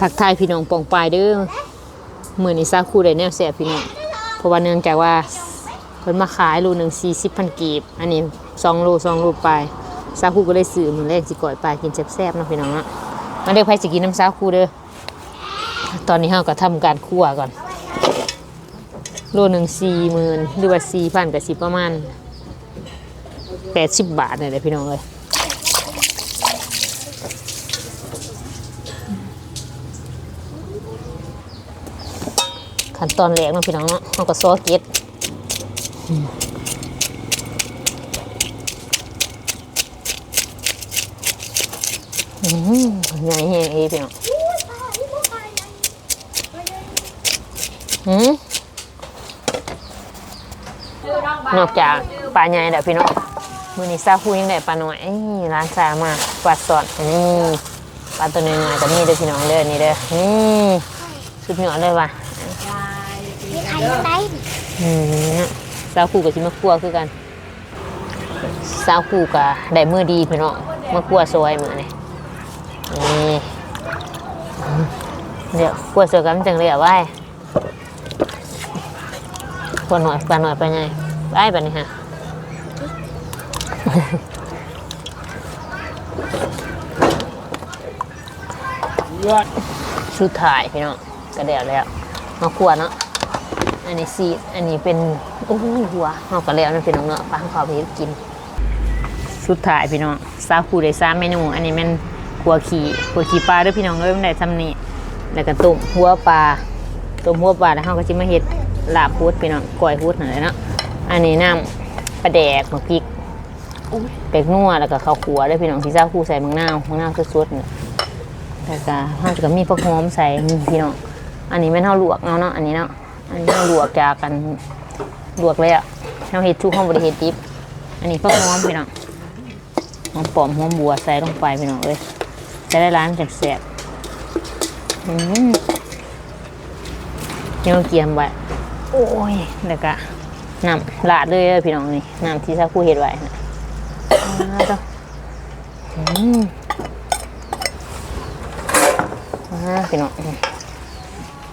ทักทายพี่น้องปองปลายเด้อมือนี้ซาคูได้แนวแซ่บพี่น้องเพราะว่าเนื่องจากว่าเพิ่นมาขายโลหนึง40,000กีบ อันนี้2โล2โลปลายซาคูก็เลยซื้อมื้อแรกสิก่อยปลายกินแซ่บๆเนาะพี่น้องนะมาเด้อไผสิกินน้ำซาคูเด้อตอนนี้เฮาก็ทำการคั่วก่อน โลหนึ่งสี่หมื่นหรือว่าสี่พันกับสิบประมาณแปดสิบบาทเนี่ยแหละพี่น้องเลย ขั้นตอนแรกนาะพี่น้องเนาะเอาก็ซอสเก็ตอืมอืมใหญ่แห้งเอพี่น้องอืมนอกจากปลาใหญ่เด้อพี่น้องมือนี้ซาคูยังได้ปลาหน่อยร้านซามาปลาสดนี่ปลาตัวน้อยๆก็มีเด้อพี่น้องเด้อนี่เด้อนี่สุดยอดเลยว่ะ ได้อืมซาคูกับชิมาคั่วคือกันซาวคู่กับได้มือดีพี่น้องมาคั่วซอยมือนี่นี่เดี๋ยวคั่วซอยกันจังเลยอะไว้คั่วหน่อยปลาหน่อยไปไงไปแบบนี้ฮะสุดท้ายพี่น้องก็เดี๋ยวแล้วมาคั่วเนาะ อันนี้ซีดอันนี้เป็นโอ้หัวเอาก็แล้วนั่นเป็นน้องเนาะปังขอไปกิน สุดท้ายพี่น้องซาคูได้สามเมนู อันนี้มันขัวขี่ขัวขี่ปลาด้วยพี่น้องเลยมันได้ทำนี่แล้วก็ต้มหัวปลาต้มหัวปลาแล้วเราก็จะมาเฮ็ดลาบพุดพี่น้องก้อยพุดหน่อยเนาะอันนี้น้ำปลาแดกมะพริกเป็กนัวแล้วก็ข้าวขัวด้วยพี่น้องที่ซาคูใส่มะนาวมะนาวสดๆเนี่ยแล้วก็เราจะมีผักหอมใส่มีพี่น้องอันนี้ไม่เท่าลวกเนาะเนาะอันนี้เนาะ อันนี้เราลวกจากกันลวกเลยอะเราเห็ดชุกห้องบริเห็ดดิบอันนี้ผักหอมพี่น้องหอมปอมหอมบัวใส่ลงไปพี่น้องเลยจะได้ร้านแซ่บๆอืมเนื้อเกียมไว้โอ้ยแล้วก็น้ำลาดเลยพี่น้องนี่น้ำที่ซาคูเห็ดไว้นะอ่าต่ออืมอ่าพี่น้อง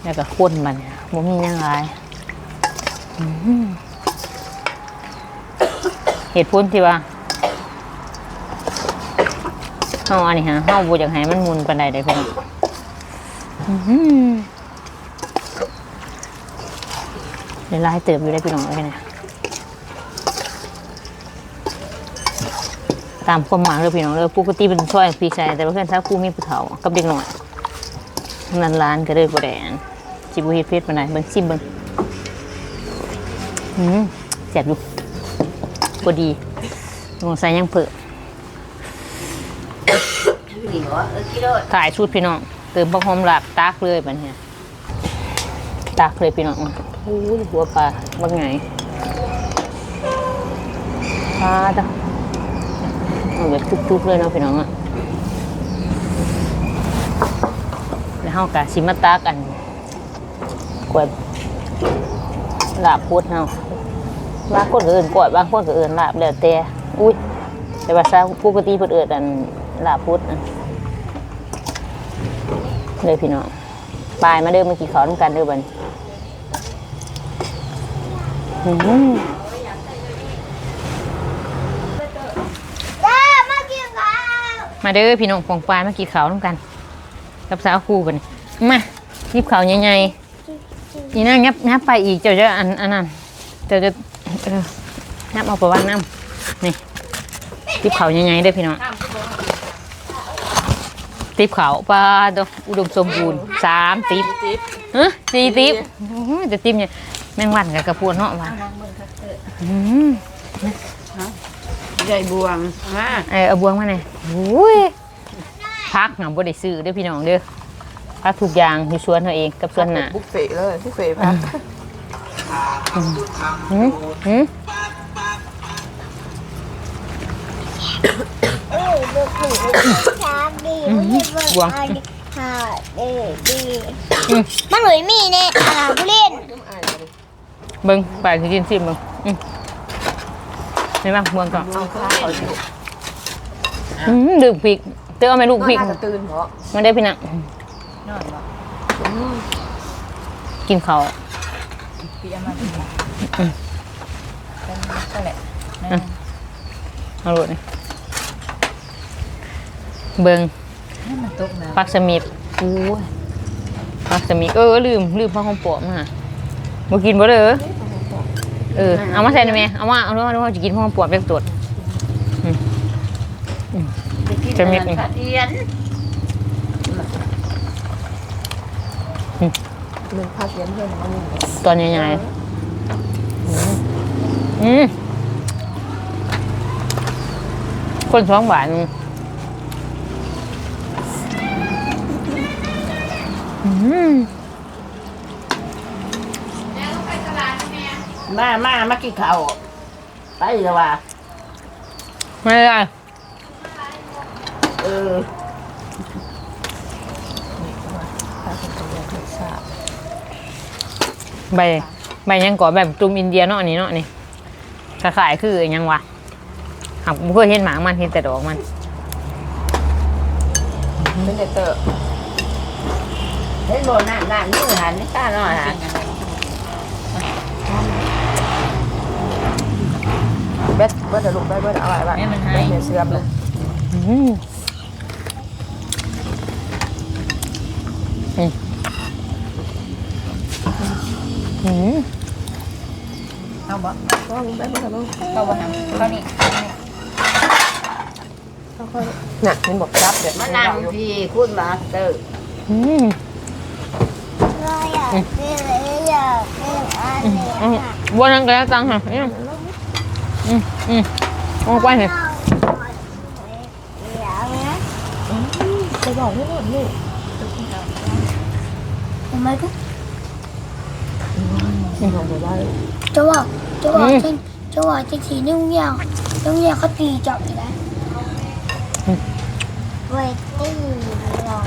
แล้วก็ข้นมันเนี่ย บ่มีหยังหลายอื้อหือเหตุผลที่ว่าเฮาอันนี้ฮะเฮาบ่อยากให้มันมุนปานใดเด้อพี่น้องอื้อหือเดี๋ยวลายเติบอยู่ได้พี่น้องเลยนี่ยตามความหมายเลยพี่น้องเลยปกติเป็นช่วยพี่ชายแต่ว่าเพื่อนซักคู่มีผู้เฒ่ากับเด็กหน่อยนั่นร้านก็เลยบ่ได้อัน จิบุเฮ็ดเพชรปานใดเบิ่งชิมเบิ่งอืมแซ่บอยู่พอดีลงใส่หยังเพิ่มถ่ายชุดพี่น้องเติมผักหอมหลาบตากเลยบัดเนี้ยตากเลยพี่น้องโอ้ยหัวปลาบักไงปลาจ้ะเอาแบบทุกๆเลยเนาะพี่น้องอะแล้วเฮากะสิมาตากอัน กล้วยลาบพุดเฮาบางคนก็เอิ้นกล้วยบางคนก็เอิ้นลาบแล้วแต่อุ้ยแต่ว่าซาปกติเพิ่นเอิ้นอันลาบพุดอันเลยพี่น้องปลายมาเด้อมากินข้าวนำกันเด้อบัดนี้อื้อหือจ้ามากินข้าวมาเด้อพี่น้องปองปลายมากินข้าวนำกัน กับสาวคู่บัดนี้มาหยิบข้าวใหญ่ๆ นี่นะงับงับไปอีกเจ้าจะอันอันนั้นเจ้าจะเอองับเอาไปวางน้ำนี่ติบเขายังไงได้อพี่น้องติบเขาปลาดอกอุดมสมบูรณ์สามติบฮะสี่ติบอื้อหือจะติบเนี่ยแมงวันกับกระพวนเนาะวันอืม ใหญ่บวงมา เออเอาบวงมาหน่อยอุ้ยพักหนำบ่ได้ซื้อเด้อพี่น้องเด้อ พักทุกอย่างอยู่สวนเขาเองกับสวนหนาบุฟเฟ่ต์เลยบุฟเฟ่ต์พักหืมหืมเอ้ยดูถูกชาดีไม่ใช่เบอร์ไอดีค่ะเอ้ยดีมันหนุ่ยมีเนี่ยอ่าผู้เล่นเบิ่งไปสิกินสิเบิ่งอืมนี่บ้างบวงก่อนเอาข้าวเขาสิอืมดื่มพริกเตือนเอาไหมลูกพริกน่าจะตื่นเพราะมันได้พี่นัง นอนบ่กินเขาวพี่อามาดีเป็นก็แหละนะเอาโลดนี่เบิงให้มันตกนะปักสมิบอู้ยปักสมิบเออลืมลืมพ่อของปอมาบ่กินบ่เด้อเออเอามาใส่ได้ไหมเอามาเอามาเอามาจะกินพ่อของปอเปียกตด จะมี ผัดเอียน มันพาเสียงเพื่อนมันตอนใหญ่ๆอืมคนสองบาทนึงอืมมามามากินข้าวไปเลยว่ะไม่ได้ เออ ใบใบยังก่อแบบตุ่มอินเดียเนาะอันนี้เนาะนี่ขายๆคืออิหยังวะหักบ่เคยเห็นหมากมันเห็นแต่ดอกมันเป็นเด็กเตอร์เห็นบ่น้ำน้ำนี่หันนี่ตาหน่อยฮะเบ็ดเบ็ดจะลุกได้เบ็ดเอาไว้บ้างเบ็ดเดี๋ยวเสื่อมเลยอืม อืมเอาบ่ต้องไปบ่ได้เข้าบ่ทำเข้านี่น่ะมันบอกรับเดี๋ยวมานั่งพี่คุณมาเตอร์อืมเราอยากกินเยอยากกินอันนี้อืมบัวนังกระตังค่ะอืมอืมอืมอาไปเลยอยากนะไปบอกให้หมดเลูกทำไมก็ จะว่าจะว่าจริงจะว่าจริงทีนี่มึงอย่างต้องอย่างเขาตีจับอยู่แล้วเวทีหรอ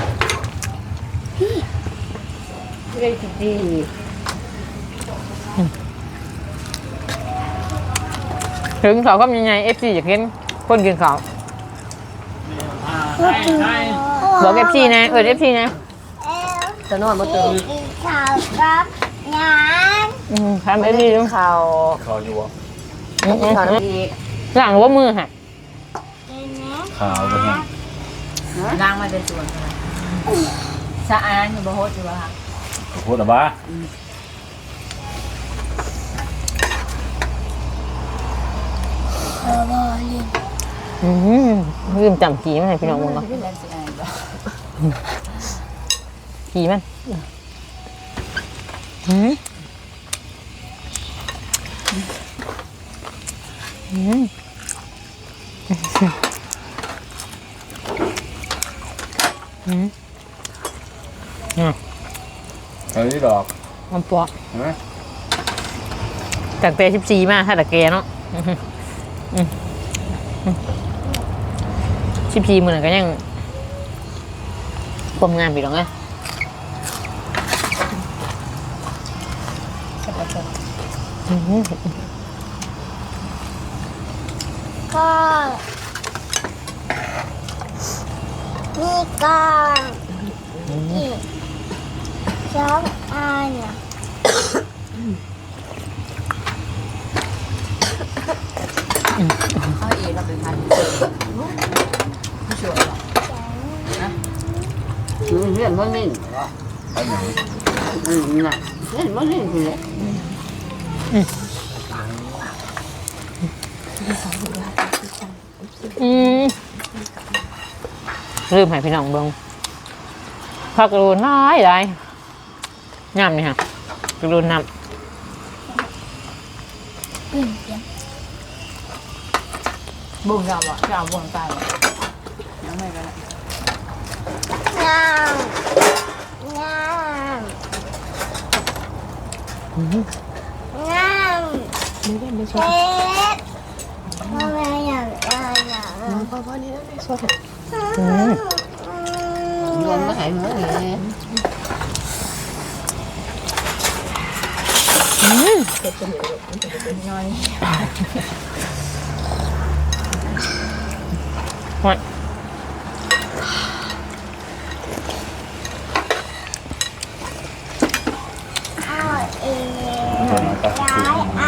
เรื่องดีถึงเขาก็ยังไงเอฟซีอยากเห็นคนกินเขาวบอกเอฟซีนะเออเอฟซีนะจะนอนมาตื่นข่าวกับงา อืมทำเอฟซีดูข่าวข่าวอยู่วะอืมอืมข่าวอืมดีหลังว่ามือค่ะข่าวไปแห้งนางมาเป็นส่วนสะอานอยู่บ่โฮดอยู่บ่คะขอโทษนะบ้าเออบ่เรียนอืมลืมจำผีมันให้พี่น้องมึงก่อนเป็นแล้วสิอานบ่ผีมันอืมอืมอืมอืม เฮ้ยดอกมันปอกเห็นไหมจากแต่สิบสี่มาถ้าตะแกเนาะสิบสี่มือนั้นก็ยังความงานไปหรอกไง ก็ นี่ก็นี่สองอันเนี่ยเขาเองเราเป็นพันผู้ช่วยหรอนะเรื่องมันนิ่งเหรออันไหนอืมน่ะเรื่องมันนิ่งคือเลย อืมลืมให้พี่น้องเบิ่งพักกระโดนน้อยได้น้ำนี่ค่ะกระโดนน้อืมเดี๋ยวบุ้งเราบ่จะเอาบุ้งตายบ่ยังไม่กันละงามงามงามเช็ดทำไมอยากได้อย พ่อพ่อนี่นะแม่สอืมรวมมาหายหมดเลยเผ็ดเป็นอยเผ็ดเป็นน้อยหอย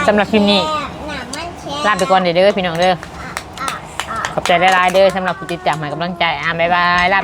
สำหรับคลิปนี้ลาไปก่อนเด้อพี่น้องเด้อ ขอบใจหลายๆเด้อสำหรับผู้ติดตามให้กำลังใจอะบ๊ายบายลา